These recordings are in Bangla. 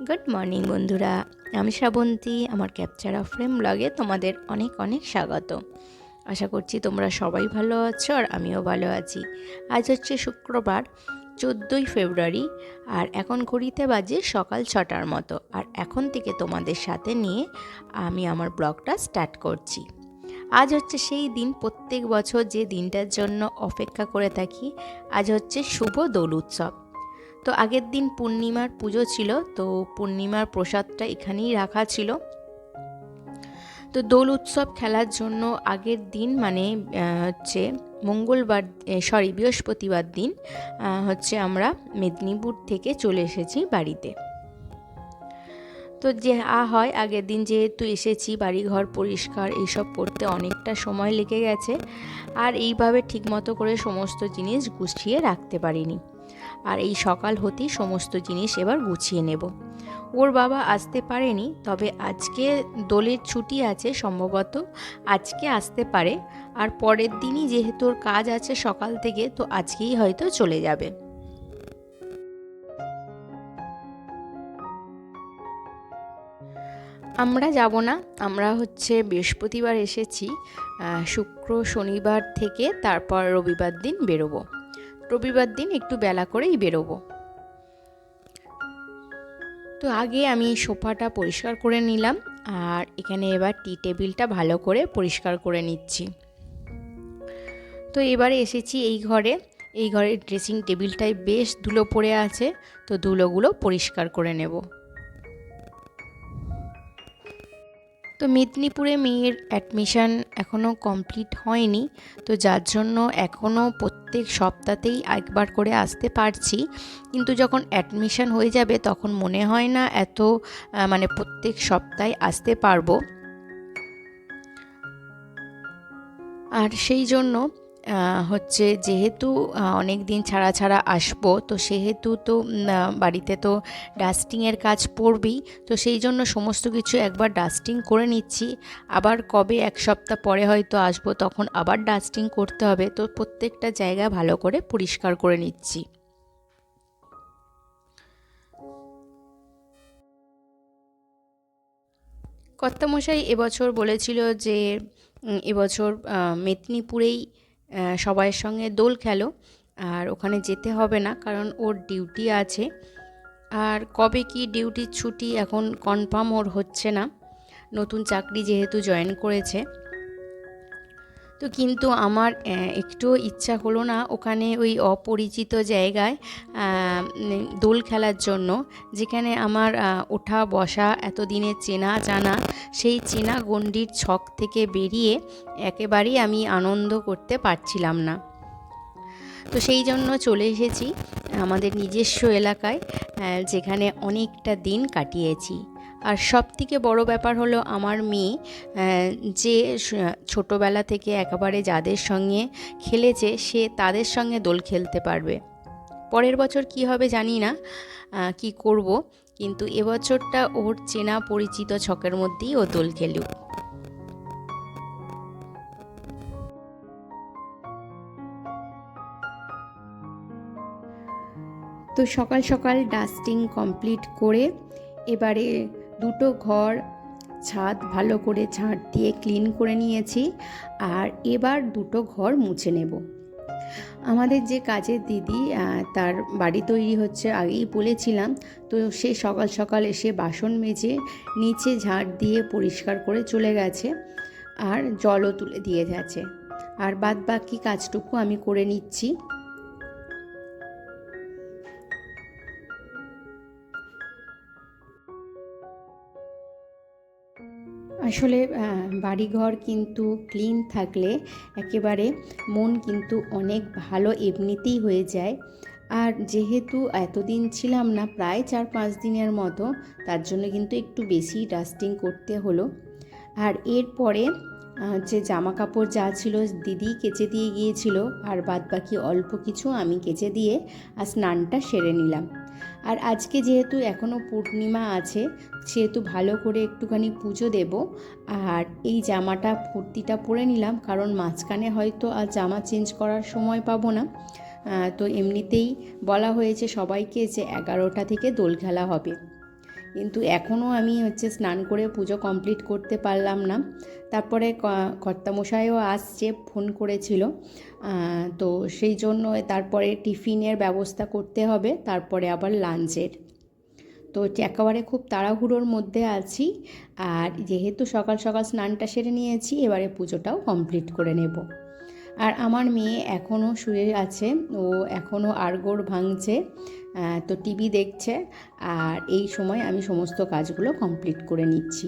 গুড মর্নিং বন্ধুরা। আমি শ্রাবন্তী, আমার ক্যাপচার অফ ফ্রেম ব্লগে তোমাদের অনেক অনেক স্বাগত। আশা করছি তোমরা সবাই ভালো আছো আর আমিও ভালো আছি। আজ হচ্ছে শুক্রবার, চোদ্দোই ফেব্রুয়ারি, আর এখন ঘড়িতে বাজে সকাল ছটার মতো। আর এখন থেকে তোমাদের সাথে নিয়ে আমি আমার ব্লগটা স্টার্ট করছি। আজ হচ্ছে সেই দিন, প্রত্যেক বছর যে দিনটার জন্য অপেক্ষা করে থাকি, আজ হচ্ছে শুভ দোল উৎসব। তো আগের দিন পূর্ণিমার পুজো ছিল, তো পূর্ণিমার প্রসাদটা এখানেই রাখা ছিল। তো দোল উৎসব খেলার জন্য আগের দিন মানে হচ্ছে মঙ্গলবার সরি বৃহস্পতিবার দিন হচ্ছে আমরা মেদিনীপুর থেকে চলে এসেছি বাড়িতে। তো যে, আ, হয় আগের দিন যেহেতু এসেছি, বাড়িঘর পরিষ্কার, এইসব করতে অনেকটা সময় লেগে গেছে। আর এইভাবে ঠিকমতো করে সমস্ত জিনিস গুছিয়ে রাখতে পারিনি। আর এই সকাল হতেই সমস্ত জিনিস এবার গুছিয়ে নেব। ওর বাবা আসতে পারেনি, তবে আজকে দোলের ছুটি আছে সম্ভবত, আজকে আসতে পারে। আর পরের দিনই যেহেতু ওর কাজ আছে সকাল থেকে, তো আজকেই হয়তো চলে যাবে। আমরা যাব না, আমরা হচ্ছে বৃহস্পতিবার এসেছি শুক্র, শনিবার থেকে, তারপর রবিবার দিন বেরোবো। রবিবার দিন একটু বেলা করেই বেরোবো। তো আগে আমি সোফাটা পরিষ্কার করে নিলাম আর এখানে এবার টি টেবিলটা ভালো করে পরিষ্কার করে নিচ্ছি। তো এবারে এসেছি এই ঘরে। এই ঘরের ড্রেসিং টেবিলটাই বেশ ধুলো পড়ে আছে, তো ধুলোগুলো পরিষ্কার করে নেব। তো মেদিনীপুরে মেয়ের অ্যাডমিশান এখনও কমপ্লিট হয়নি। তো যার জন্য এখনও প্রত্যেক সপ্তাহতেই একবার করে আসতে পারছি। কিন্তু যখন অ্যাডমিশান হয়ে যাবে তখন মনে হয় না এত মানে প্রত্যেক সপ্তাহে আসতে পারব। আর সেই জন্য হচ্ছে যেহেতু অনেক দিন ছাড়া ছাড়া আসব, তো সেহেতু তো বাড়িতে তো ডাস্টিংয়ের কাজ পড়বেই, তো সেই জন্য সমস্ত কিছু একবার ডাস্টিং করে নিচ্ছি। আবার কবে এক সপ্তাহ পরে হয়তো আসব, তখন আবার ডাস্টিং করতে হবে, তো প্রত্যেকটা জায়গা ভালো করে পরিষ্কার করে নিচ্ছি। কর্তামশাই এবছর বলেছিল যে এবছর মেদিনীপুরেই সবাইয়ের সঙ্গে দোল খেলো, আর ওখানে যেতে হবে না, কারণ ওর ডিউটি আছে। আর কবে কি ডিউটির ছুটি এখন কনফার্ম ওর হচ্ছে না। নতুন চাকরি যেহেতু জয়েন করেছে। তো কিন্তু আমার একটুও ইচ্ছা হলো না ওখানে ওই অপরিচিত জায়গায় দোল খেলার জন্য, যেখানে আমার ওঠা বসা এতদিনের চেনা জানা, সেই চেনা গণ্ডির ছক থেকে বেরিয়ে একেবারেই আমি আনন্দ করতে পারছিলাম না। তো সেই জন্য চলে এসেছি আমাদের নিজস্ব এলাকায় যেখানে অনেকটা দিন কাটিয়েছি। আর সব থেকে বড়ো ব্যাপার হলো আমার মেয়ে যে ছোটোবেলা থেকে একেবারে যাদের সঙ্গে খেলেছে, সে তাদের সঙ্গে দোল খেলতে পারবে। পরের বছর কি হবে জানি না কি করব, কিন্তু এবছরটা ওর চেনা পরিচিত ছকের মধ্যেই ও দোল খেলুক। তো সকাল সকাল ডাস্টিং কমপ্লিট করে, এবারে দুটো ঘর, ছাদ ভালো করে ঝাঁট দিয়ে ক্লিন করে নিয়েছি আর এবার দুটো ঘর মুছে নেব। আমাদের যে কাজের দিদি তার বাড়ি তৈরি হচ্ছে, আগেই বলেছিলাম। তো সে সকাল সকাল এসে বাসন মেজে নিচে ঝাঁট দিয়ে পরিষ্কার করে চলে গেছে আর জলও তুলে দিয়ে গেছে। আর বাদ বাকি কাজটুকু আমি করে নিচ্ছি। আসলে বাড়িঘর কিন্তু ক্লিন থাকলে একেবারে মন কিন্তু অনেক ভালো এমনিতেই হয়ে যায়। আর যেহেতু এতদিন ছিলাম না, প্রায় চার পাঁচ দিনের মতো, তার জন্য কিন্তু একটু বেশি ডাস্টিং করতে হলো। আর এরপরে যে জামা কাপড় যা ছিল দিদি কেচে দিয়ে গিয়েছিল, আর বাদ বাকি অল্প কিছু আমি কেচে দিয়ে আর স্নানটা সেরে নিলাম। আর আজকে যেহেতু এখনও পূর্ণিমা আছে, সেহেতু ভালো করে একটুখানি পুজো দেব। আর এই জামাটা ফুর্তিটা পরে নিলাম, কারণ মাঝখানে হয়তো আর জামা চেঞ্জ করার সময় পাবো না। তো এমনিতেই বলা হয়েছে সবাইকে যে এগারোটা থেকে দোল খেলা হবে। কিন্তু এখনও আমি হচ্ছে স্নান করে পুজো কমপ্লিট করতে পারলাম না। তারপরে কর্তামশাইও আসছে, ফোন করেছিল। তো সেই জন্য তারপরে টিফিনের ব্যবস্থা করতে হবে, তারপরে আবার লাঞ্চের। তো একেবারে খুব তাড়াহুড়োর মধ্যে আছি। আর যেহেতু সকাল সকাল স্নানটা সেরে নিয়েছি, এবারে পুজোটাও কমপ্লিট করে নেব। আর আমার মেয়ে এখনও শুয়ে আছে, ও এখনও আড়গোড় ভাঙছে তো টিভি দেখছে, আর এই সময় আমি সমস্ত কাজগুলো কমপ্লিট করে নিচ্ছি।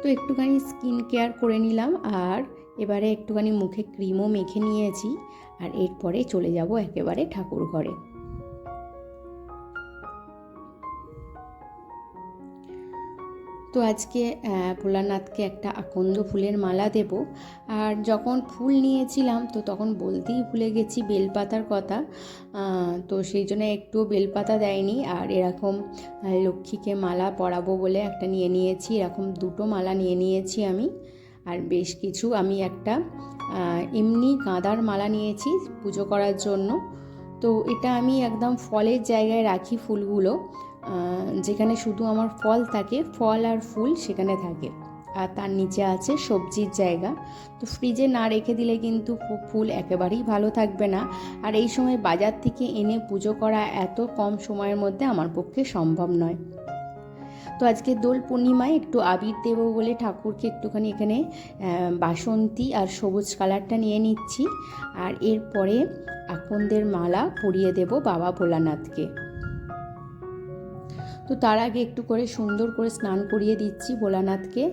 তো একটুখানি স্কিন কেয়ার করে নিলাম, আর এবারে একটুখানি মুখে ক্রিমও মেখে নিয়েছি, আর এরপরে চলে যাব একেবারে ঠাকুর ঘরে তো আজকে ভোলানাথকে একটা আকন্দ ফুলের মালা দেব। আর যখন ফুল নিয়েছিলাম, তো তখন বলতেই ভুলে গেছি বেলপাতার কথা। তো সেই জন্য একটুও বেলপাতা দেয়নি। আর এরকম লক্ষ্মীকে মালা পরাবো বলে একটা নিয়ে নিয়েছি। এরকম দুটো মালা নিয়ে নিয়েছি আমি। আর বেশ কিছু আমি একটা এমনি গাঁদার মালা নিয়েছি পুজো করার জন্য। তো এটা আমি একদম ফলের জায়গায় রাখি ফুলগুলো। যেখানে শুধু আমার ফল থাকে, ফল আর ফুল সেখানে থাকে। আর তার নিচে আছে সবজির জায়গা। তো ফ্রিজে না রেখে দিলে কিন্তু ফুল একেবারেই ভালো থাকবে না। আর এই সময় বাজার থেকে এনে পুজো করা এত কম সময়ের মধ্যে আমার পক্ষে সম্ভব নয়। তো আজকে দোল পূর্ণিমায় একটু আবির দেবো বলে ঠাকুরকে একটুখানি এখানে বাসন্তী আর সবুজ কালারটা নিয়ে নিচ্ছি। আর এরপরে আকন্দের মালা পরিয়ে দেব বাবা ভোলানাথকে। তো তার আগে একটু করে সুন্দর করে স্নান করিয়ে দিচ্ছি ভোলানাথকে।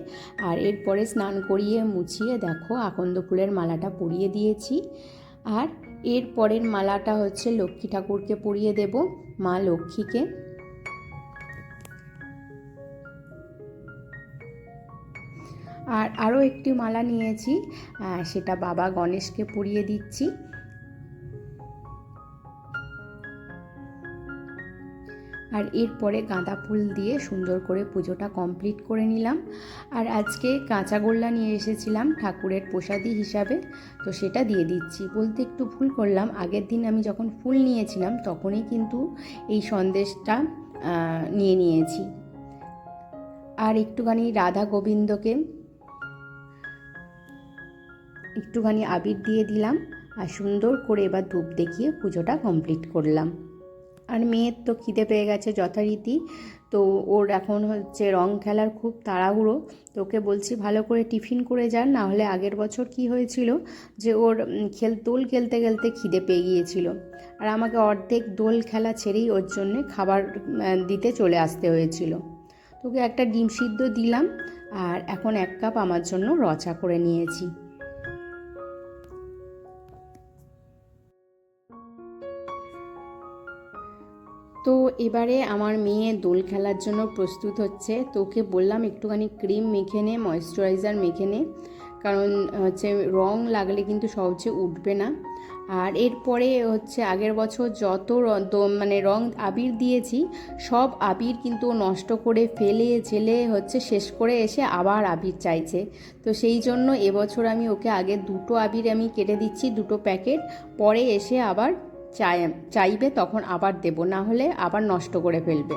আর এরপরে স্নান করিয়ে মুছিয়ে দেখো আকন্দ ফুলের মালাটা পরিয়ে দিয়েছি। আর এর পরের মালাটা হচ্ছে লক্ষ্মী ঠাকুরকে পরিয়ে দেব, মা লক্ষ্মীকে। আর আরও একটি মালা নিয়েছি সেটা বাবা গণেশকে পরিয়ে দিচ্ছি। আর এরপরে গাঁদা ফুল দিয়ে সুন্দর করে পুজোটা কমপ্লিট করে নিলাম। আর আজকে কাঁচা গোল্লা নিয়ে এসেছিলাম ঠাকুরের প্রসাদী হিসাবে, তো সেটা দিয়ে দিচ্ছি। বলতে একটু ভুল করলাম, আগের দিন আমি যখন ফুল নিয়েছিলাম তখনই কিন্তু এই সন্দেশটা নিয়ে নিয়েছি। আর একটুখানি রাধা গোবিন্দকে একটুখানি আবির দিয়ে দিলাম, আর সুন্দর করে এবার ধূপ দেখিয়ে পুজোটা কমপ্লিট করলাম। আর মেয়ের তো খিদে পেয়ে গেছে যথারীতি। তো ওর এখন হচ্ছে রং খেলার খুব তাড়াহুড়ো। তো ওকে বলছি, ভালো করে টিফিন করে যান, না হলে আগের বছর কি হয়েছিল যে ওর খেল, দোল খেলতে খেলতে খিদে পেয়ে গিয়েছিল। আর আমাকে অর্ধেক দোল খেলা ছেড়েই ওর জন্যে খাবার দিতে চলে আসতে হয়েছিল। তোকে একটা ডিম সিদ্ধ দিলাম, আর এখন এক কাপ আমার জন্য রচা করে নিয়েছি। এবারে আমার মেয়ে দোল খেলার জন্য প্রস্তুত হচ্ছে। তো ওকে বললাম একটুখানি ক্রিম মেখে নে ময়েশ্চারাইজার মেখে নে। কারণ হচ্ছে রং লাগলে কিন্তু সহজে উঠবে না। আর এরপরে হচ্ছে আগের বছর যত মানে রং আবির দিয়েছি, সব আবির কিন্তু নষ্ট করে ফেলে ছেলে হচ্ছে শেষ করে এসে আবার আবির চাইছে। তো সেই জন্য এবছর আমি ওকে আগে দুটো আবির আমি কেটে দিচ্ছি, দুটো প্যাকেট। পরে এসে আবার চাই চাইবে তখন আবার দেবো, না হলে আবার নষ্ট করে ফেলবে।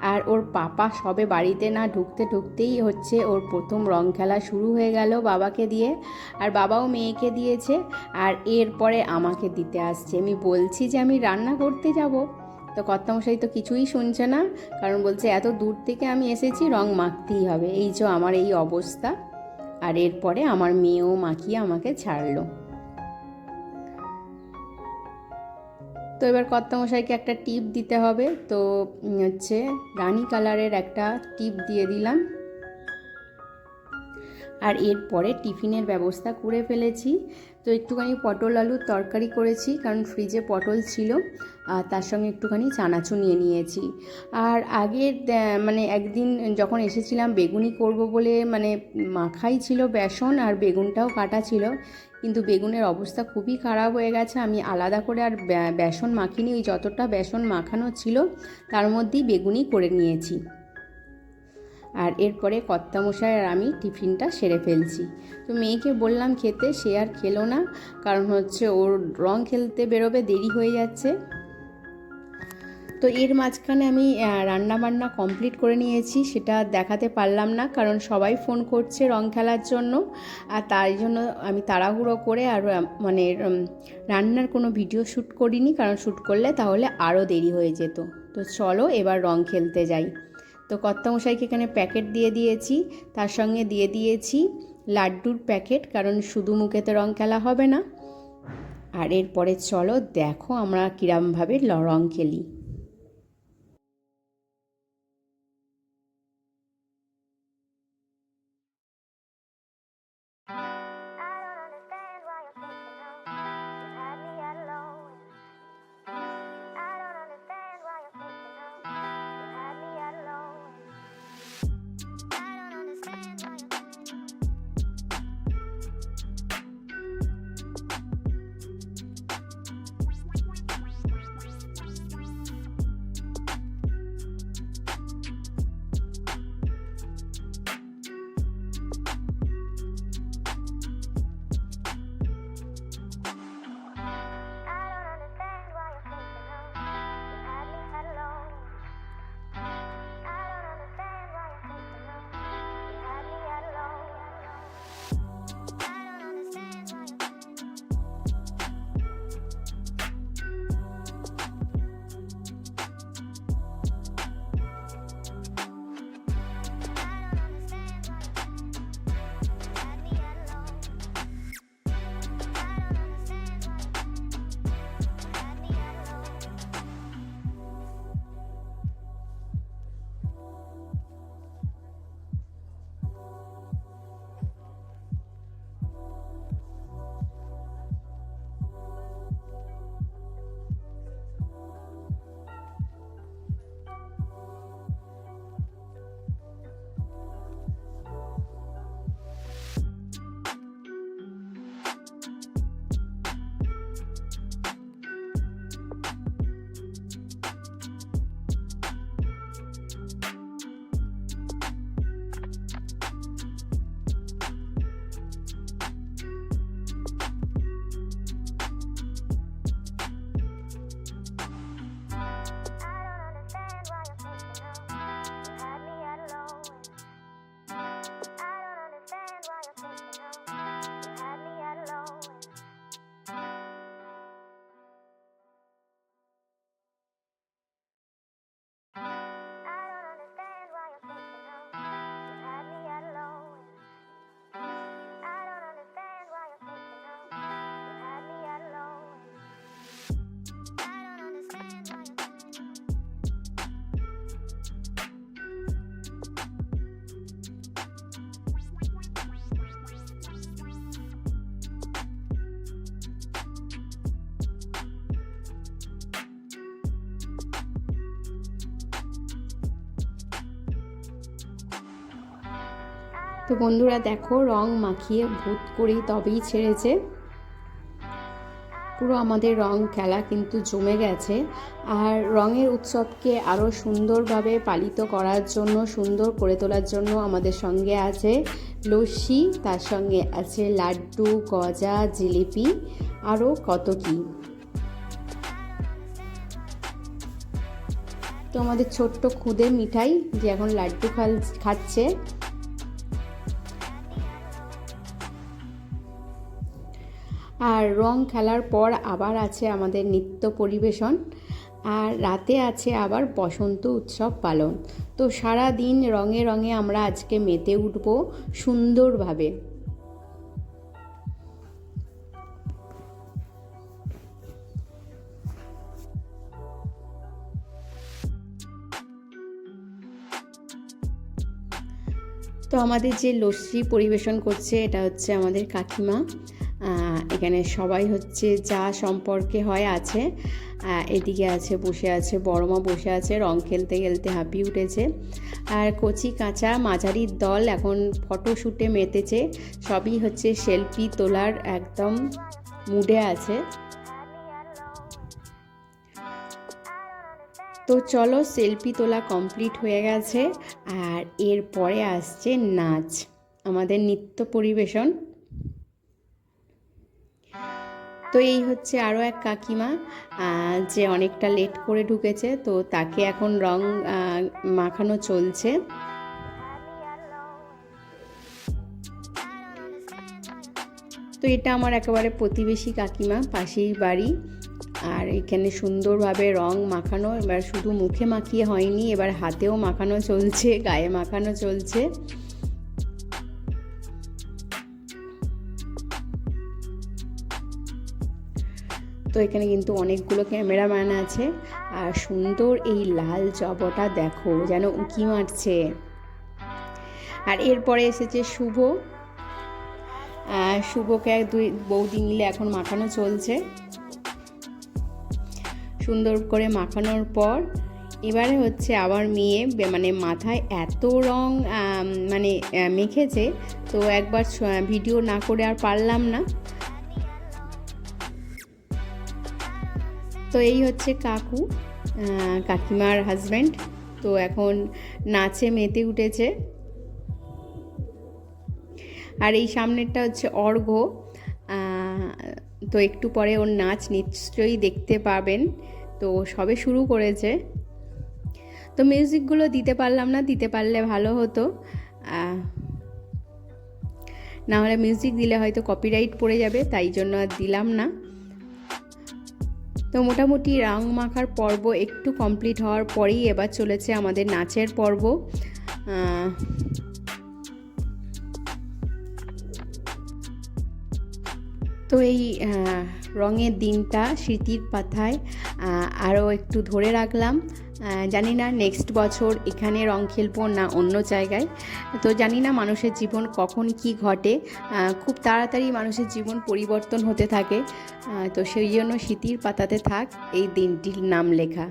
আর ওর পাপা সবে বাড়িতে না ঢুকতে ঢুকতেই হচ্ছে, ওর প্রথম রং খেলা শুরু হয়ে গেল বাবাকে দিয়ে। আর বাবাও মেয়েকে দিয়েছে, আর এরপরে আমাকে দিতে আসছে। আমি বলছি যে আমি রান্না করতে যাব। তো কর্তামশাই তো কিছুই শুনছে না, কারণ বলছে এত দূর থেকে আমি এসেছি, রং মাখতেই হবে। এই যে আমার এই অবস্থা। আর এরপরে আমার মেয়েও মাখিয়ে আমাকে ছাড়লো। তো এবার কর্তামশাইকে একটা টিপ দিতে হবে। তো হচ্ছে রানী কালারের একটা টিপ দিয়ে দিলাম। আর এরপরে টিফিনের ব্যবস্থা করে ফেলেছি। তো একটুখানি পটল আলুর তরকারি করেছি, কারণ ফ্রিজে পটল ছিল, আর তার সঙ্গে একটুখানি চানাচুর নিয়ে নিয়েছি। আর আগের মানে একদিন যখন এসেছিলাম, বেগুনি করব বলে মানে মাখাই ছিল বেসন আর বেগুনটাও কাটা ছিল, কিন্তু বেগুনের অবস্থা খুবই খারাপ হয়ে গেছে। আমি আলাদা করে আর বেসন মাখিনি, ওই যতটা বেসন মাখানো ছিল, তার মধ্যেই বেগুনি করে নিয়েছি। আর এরপরে কর্তামশাই আর আমি টিফিনটা সেরে ফেলছি। তো মেয়েকে বললাম খেতে, সে আর খেলো না, কারণ হচ্ছে ওর রং খেলতে বেরোবে, দেরি হয়ে যাচ্ছে। তো এর মাঝখানে আমি রান্না বান্না কমপ্লিট করে নিয়েছি, সেটা দেখাতে পারলাম না, কারণ সবাই ফোন করছে রং খেলার জন্য। আর তাই জন্য আমি তাড়াহুড়ো করে আর মানে রান্নার কোনো ভিডিও শ্যুট করিনি, কারণ শ্যুট করলে তাহলে আরও দেরি হয়ে যেত। তো চলো এবার রং খেলতে যাই। তো কর্তামশাইকে এখানে প্যাকেট দিয়ে দিয়েছি, তার সঙ্গে দিয়ে দিয়েছি লাড্ডুর প্যাকেট, কারণ শুধু মুখে তো রং খেলা হবে না। আর এরপরে চলো দেখো আমরা কীরমভাবে রং খেলি। তো বন্ধুরা দেখো, রং মাখিয়ে ভূত করেই তবেই ছেড়েছে। পুরো আমাদের রং খেলা কিন্তু জমে গেছে। আর রঙের উৎসবকে আরও সুন্দরভাবে পালিত করার জন্য, সুন্দর করে তোলার জন্য আমাদের সঙ্গে আছে লস্যি, তার সঙ্গে আছে লাড্ডু, গজা, জিলিপি আরও কত কী। তো আমাদের ছোট্ট খুদে মিঠাই যে এখন লাড্ডু খাচ্ছে। আর রং খেলার পর আবার আছে আমাদের নৃত্য পরিবেশন, আর রাতে আছে আবার বসন্ত উৎসব পালন। তো সারা দিন রঙে রঙে আমরা আজকে মেতে উঠব সুন্দরভাবে। তো আমাদের যে লস্যি পরিবেশন করছে, এটা হচ্ছে আমাদের কাকিমা। এখানে সবাই হচ্ছে যা সম্পর্কে হয় আছে। এদিকে আছে, বসে আছে বড়মা বসে আছে, রং খেলতে খেলতে হাঁপিয়ে উঠেছে। আর কচি কাঁচা মাঝারির দল এখন ফটোশ্যুটে মেতেছে। সবই হচ্ছে সেলফি তোলার একদম মুডে আছে। তো চলো সেলফি তোলা কমপ্লিট হয়ে গেছে। আর এরপরে আসছে নাচ, আমাদের নৃত্য পরিবেশন। তো এই হচ্ছে আরও এক কাকিমা যে অনেকটা লেট করে ঢুকেছে, তো তাকে এখন রং মাখানো চলছে। তো এটা আমার একেবারে প্রতিবেশী কাকিমা, পাশেই বাড়ি। আর এখানে সুন্দরভাবে রং মাখানো, এবার শুধু মুখে মাখিয়ে হয়নি, এবার হাতেও মাখানো চলছে, গায়ে মাখানো চলছে। তো এখানে কিন্তু অনেকগুলো ক্যামেরাম্যান আছে। আর সুন্দর এই লাল জবটা দেখো, যেন উঁকি মারছে। আর এরপরে এসেছে শুভ। শুভকে এক দুই বৌদি মিলে এখন মাখানো চলছে। সুন্দর করে মাখানোর পর এবারে হচ্ছে আবার মেয়ে মানে মাথায় এত রং মানে মেখেছে, তো একবার ভিডিও না করে আর পারলাম না। তো এই হচ্ছে কাকু কাকিমার হাজব্যান্ড তো এখন নাচে মেতে উঠেছে। আর এই সামনেরটা হচ্ছে অর্ঘ তো একটু পরে ওর নাচ নিশ্চয়ই দেখতে পাবেন। তো সবে শুরু করেছে। তো মিউজিকগুলো দিতে পারলাম না, দিতে পারলে ভালো হতো। না হলে মিউজিক দিলে হয়তো কপিরাইট পড়ে যাবে, তাই জন্য আর দিলাম না। তো মোটামুটি রং মাখার পর্ব একটু কমপ্লিট হওয়ার পরেই এবার চলেছে আমাদের নাচের পর্ব। তো এই রঙের দিনটা স্মৃতির পাথায় আরও একটু ধরে রাখলাম। জানি না নেক্সট বছর এখানে রং খেলব না অন্য জায়গায়। তো জানি না মানুষের জীবন কখন কি ঘটে। খুব তাড়াতাড়ি মানুষের জীবন পরিবর্তন হতে থাকে। তো সেই জন্য স্মৃতির পাতাতে থাক, এই দিনটির নাম লেখা।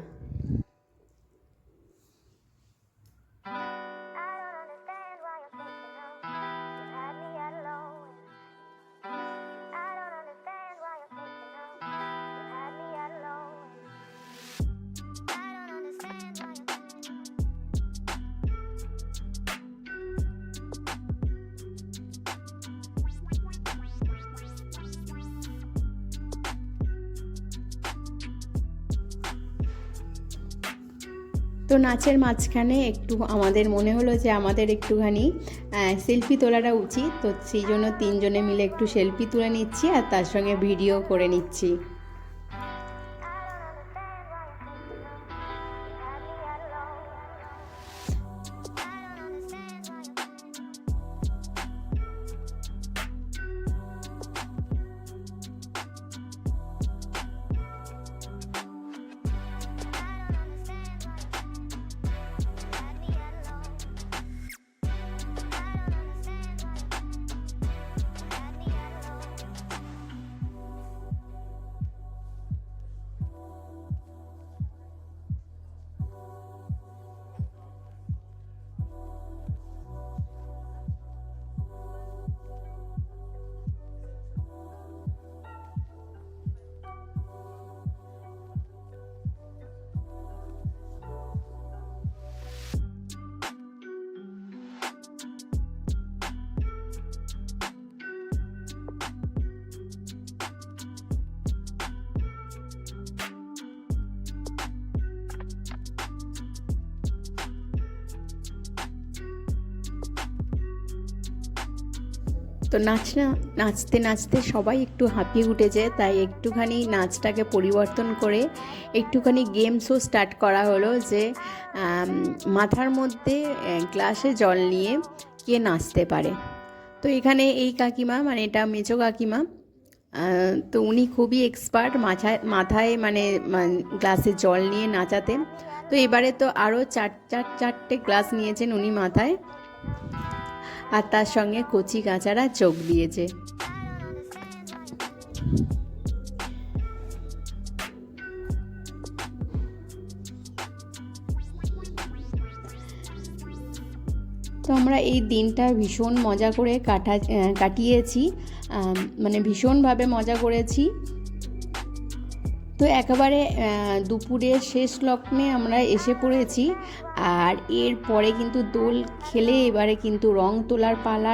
তো নাচের মাঝখানে একটু আমাদের মনে হলো যে আমাদের একটুখানি সেলফি তোলাটা উচিত। তো সেই জন্য তিনজনে মিলে একটু সেলফি তুলে নিচ্ছি আর তার সঙ্গে ভিডিও করে নিচ্ছি। তো নাচ না নাচতে নাচতে সবাই একটু হাঁপিয়ে উঠেছে, তাই একটুখানি নাচটাকে পরিবর্তন করে একটুখানি গেমসও স্টার্ট করা হলো যে মাথার মধ্যে গ্লাসে জল নিয়ে কে নাচতে পারে। তো এখানে এই কাকিমা মানে এটা মেজো কাকিমা তো উনি খুবই এক্সপার্ট মাথায় মাথায় মানে মান- গ্লাসে জল নিয়ে নাচাতে তো এবারে তো আরও চার চার, চারটে গ্লাস নিয়েছেন উনি মাথায়। আর তার সঙ্গে কচি কাঁচারা চোখ দিয়েছে। তো আমরা এই দিনটা ভীষণ মজা করে কাটা কাটিয়েছি। মানে ভীষণভাবে মজা করেছি। তো একেবারে দুপুরের শেষ লগ্নে আমরা এসে পড়েছি। আর এরপরে কিন্তু দোল খেলে এবারে কিন্তু রং তোলার পালা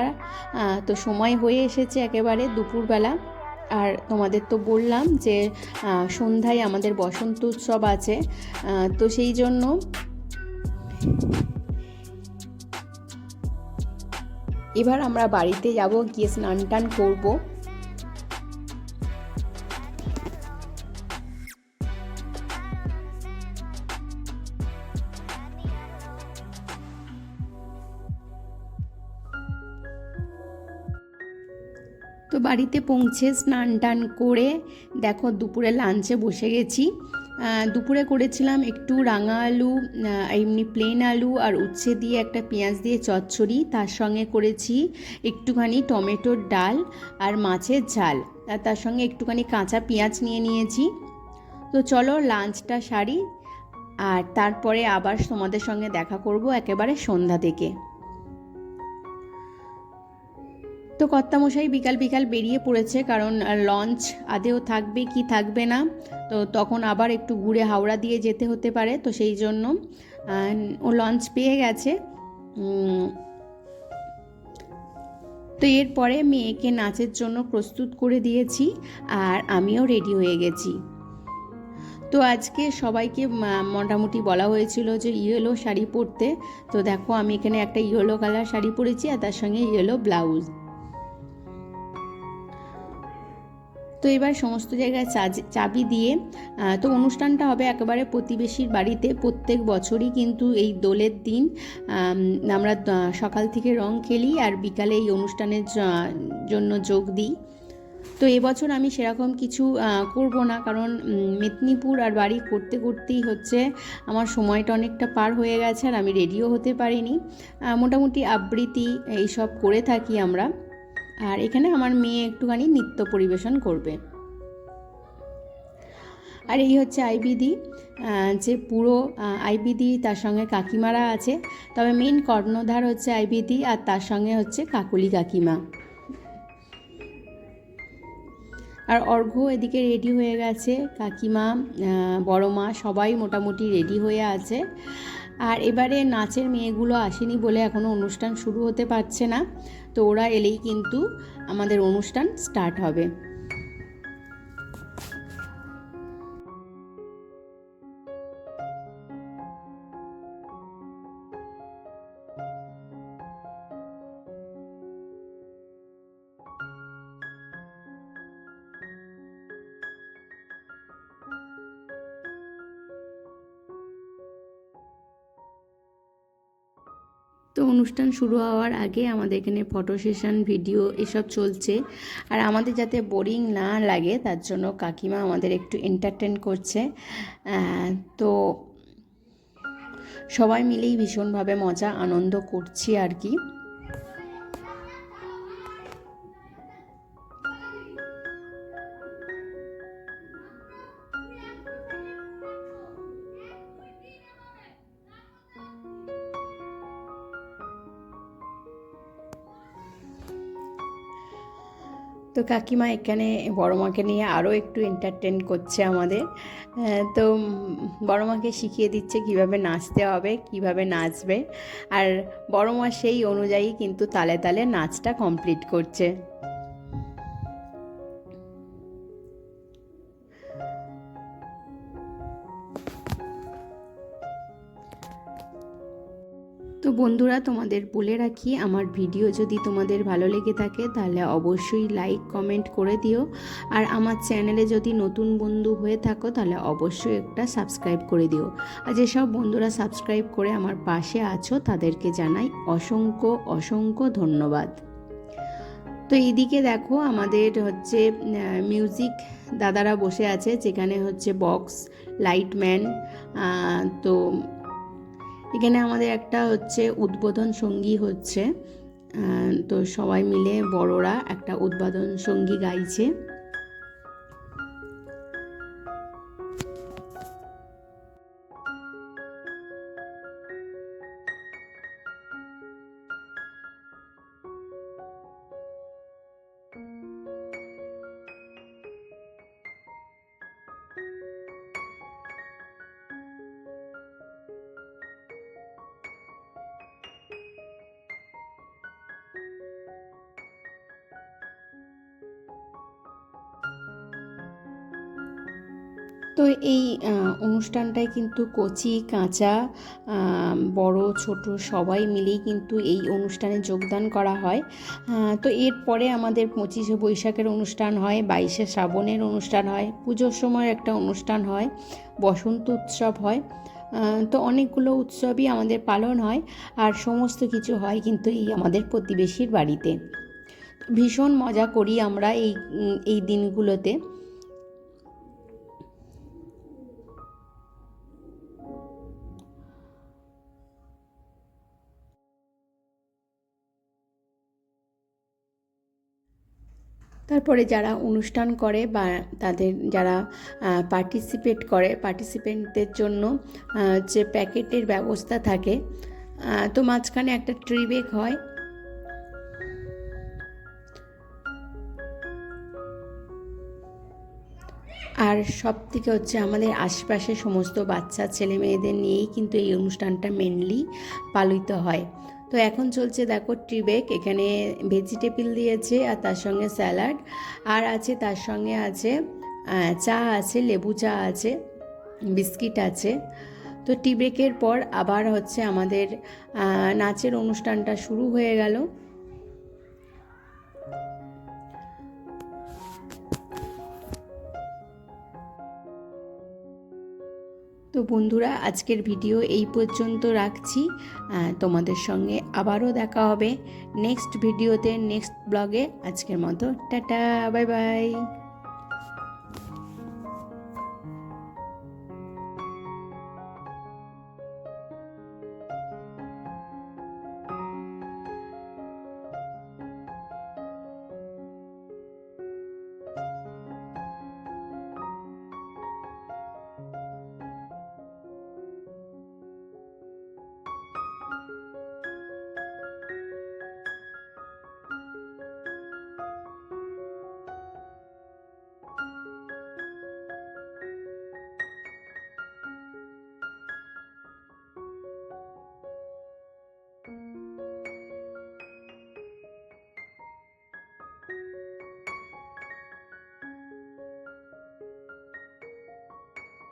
তো সময় হয়ে এসেছে একেবারে দুপুরবেলা। আর তোমাদের তো বললাম যে সন্ধ্যায় আমাদের বসন্ত উৎসব আছে তো সেই জন্য এবার আমরা বাড়িতে যাব, গিয়ে স্নান টান করব। বাড়িতে পৌঁছে স্নান টান করে, দেখো দুপুরে লাঞ্চে বসে গেছি। দুপুরে করেছিলাম একটু রাঙা আলু এমনি প্লেন আলু আর উচ্ছে দিয়ে একটা পেঁয়াজ দিয়ে চচ্চড়ি। তার সঙ্গে করেছি একটুখানি টমেটোর ডাল আর মাছের ঝাল। আর তার সঙ্গে একটুখানি কাঁচা পেঁয়াজ নিয়ে নিয়েছি। তো চলো লাঞ্চটা সারি, আর তারপরে আবার তোমাদের সঙ্গে দেখা করব একেবারে সন্ধ্যা থেকে। তো কর্তামশাই বিকাল বিকাল বেরিয়ে পড়েছে, কারণ লঞ্চ আদেও থাকবে কি থাকবে না, তো তখন আবার একটু ঘুরে হাওড়া দিয়ে যেতে হতে পারে, তো সেই জন্য ও লঞ্চ পেয়ে গেছে। তো এরপরে মেয়েকে নাচের জন্য প্রস্তুত করে দিয়েছি, আর আমিও রেডি হয়ে গেছি। তো আজকে সবাইকে মোটামুটি বলা হয়েছিল যে ইয়েলো শাড়ি পরতে, তো দেখো আমি এখানে একটা ইয়েলো কালার শাড়ি পরেছি, আর তার সঙ্গে ইয়েলো ব্লাউজ তো এবার সমস্ত জায়গায় চাবি দিয়ে তো অনুষ্ঠানটা হবে একেবারে প্রতিবেশীর বাড়িতে। প্রত্যেক বছরই কিন্তু এই দোলের দিন আমরা সকাল থেকে রং খেলি আর বিকালে এই অনুষ্ঠানের জন্য যোগ দিই। তো এবছর আমি সেরকম কিছু করব না কারণ মেদিনীপুর আর বাড়ি করতে করতেই হচ্ছে। আমার সময়টা অনেকটা পার হয়ে গেছে আর আমি রেডিও হতে পারিনি। মোটামুটি আবৃত্তি এইসব করে থাকি আমরা। আর এখানে আমার মেয়ে একটুখানি নৃত্য পরিবেশন করবে। আর এই হচ্ছে আইবিদি যে পুরো আইবিদি তার সঙ্গে কাকিমারা আছে। তবে মেন কর্ণধার হচ্ছে আইবিদি আর তার সঙ্গে হচ্ছে কাকুলি কাকিমা। আর অর্ঘ্য এদিকে রেডি হয়ে গেছে। কাকিমা বড় মা সবাই মোটামুটি রেডি হয়ে আছে। আর এবারে নাচের মেয়েগুলো আসেনি বলে এখনও অনুষ্ঠান শুরু হতে পারছে না। তো ওরা এলেই কিন্তু আমাদের অনুষ্ঠান স্টার্ট হবে। অনুষ্ঠান শুরু হওয়ার আগে আমাদের এখানে ফটো সেশন ভিডিও এসব চলছে। আর আমাদের যাতে বোরিং না লাগে, তার জন্য কাকিমা আমাদের একটু এন্টারটেন করছে। তো সবাই মিলেই ভীষণভাবে মজা, আনন্দ করছি আর কি। তো কাকিমা এখানে বড় মাকে নিয়ে আরও একটু এন্টারটেন করছে আমাদের। তো বড় মাকে শিখিয়ে দিচ্ছে কীভাবে নাচতে হবে, কীভাবে নাচবে। আর বড় মা সেই অনুযায়ী কিন্তু তালে তালে নাচটা কমপ্লিট করছে। বন্ধুরা, তোমাদের বলে রাখি, আমার ভিডিও যদি তোমাদের ভালো লেগে থাকে, তাহলে অবশ্যই লাইক কমেন্ট করে দিও। আর আমার চ্যানেলে যদি নতুন বন্ধু হয়ে থাকো, তাহলে অবশ্যই একটা সাবস্ক্রাইব করে দিও। আর যেসব বন্ধুরা সাবস্ক্রাইব করে আমার পাশে আছো, তাদেরকে জানাই অসংখ্য অসংখ্য ধন্যবাদ। তো এইদিকে দেখো, আমাদের হচ্ছে মিউজিক দাদারা বসে আছে, যেখানে হচ্ছে বক্স লাইটম্যান তো এখানে আমাদের একটা হচ্ছে উদ্বোধন সঙ্গী হচ্ছে তো সবাই মিলে বড়রা একটা উদ্বোধন সঙ্গী গাইছে। তো এই অনুষ্ঠানটায় কিন্তু কচি, কাঁচা বড়, ছোট সবাই মিলেই কিন্তু এই অনুষ্ঠানে যোগদান করা হয়। তো এরপরে আমাদের পঁচিশে বৈশাখের অনুষ্ঠান হয়, বাইশে শ্রাবণের অনুষ্ঠান হয়, পুজোর সময় একটা অনুষ্ঠান হয়, বসন্ত উৎসব হয়। তো অনেকগুলো উৎসবই আমাদের পালন হয় আর সমস্ত কিছু হয় কিন্তু এই আমাদের প্রতিবেশীর বাড়িতে। ভীষণ মজা করি আমরা এই এই দিনগুলোতে। তারপরে যারা অনুষ্ঠান করে বা তাদের যারা পার্টিসিপেট করে পার্টিসিপেন্টদের জন্য হচ্ছে প্যাকেটের ব্যবস্থা থাকে তো মাঝখানে একটা ট্রি হয়। আর সব থেকে হচ্ছে আমাদের আশেপাশে সমস্ত বাচ্চা ছেলে মেয়েদের নিয়েই কিন্তু এই অনুষ্ঠানটা মেনলি পালিত হয়। তো এখন চলছে দেখো ট্রিবেক এখানে ভেজিটেবিল দিয়েছে আর তার সঙ্গে স্যালাড আর আছে তার সঙ্গে আছে চা আছে, লেবু চা আছে, বিস্কিট আছে। তো টি পর আবার হচ্ছে আমাদের নাচের অনুষ্ঠানটা শুরু হয়ে গেল। তো বন্ধুরা, আজকের ভিডিও এই পর্যন্ত রাখছি। তোমাদের সঙ্গে আবারও দেখা হবে নেক্সট ভিডিওতে, নেক্সট ব্লগে। আজকের মতো, টাটা, বাই বাই।